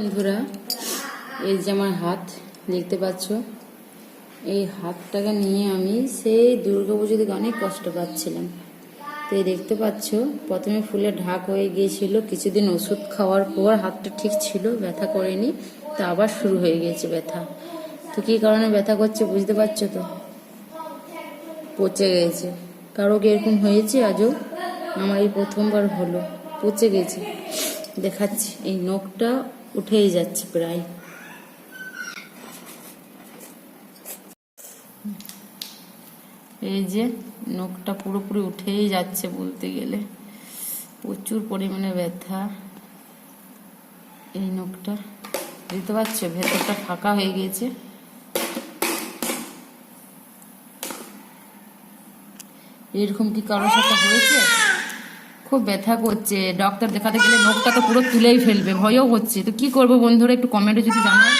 বন্ধুরা, এই যে আমার হাত, দেখতে পাচ্ছ? এই হাতটাকে নিয়ে আমি সেই দুর্গা পুজো থেকে অনেক কষ্ট পাচ্ছিলাম। তো এই দেখতে পাচ্ছ, প্রথমে ফুলে ঢাক হয়ে গিয়েছিল, কিছুদিন ওষুধ খাওয়ার পর হাতটা ঠিক ছিল, ব্যথা করেনি, তো আবার শুরু হয়ে গিয়েছে ব্যথা। তো কী কারণে ব্যথা করছে বুঝতে পারছ তো? পচে গেছে। কারও কি এরকম হয়েছে আজও? আমার এই প্রথমবার হলো, পচে গেছে। দেখাচ্ছি, এই নখটা উঠেই যাচ্ছে প্রায়। এই যে নখটা পুরোপুরি উঠেই যাচ্ছে বলতে গেলে। প্রচুর পরিমাণে ব্যথা। এই নখটা, বুঝতে পারছ? ভেতরটা ফাঁকা হয়ে গিয়েছে এরকম কি কারোর সাথে হয়েছে? খুব ব্যথা করছে ডক্টর দেখাতে গেলে নখটা তো পুরো তুলেই ফেলবে, ভয়ও হচ্ছে। তো কি করব বন্ধুরা, একটু কমেন্টে যদি জানাও।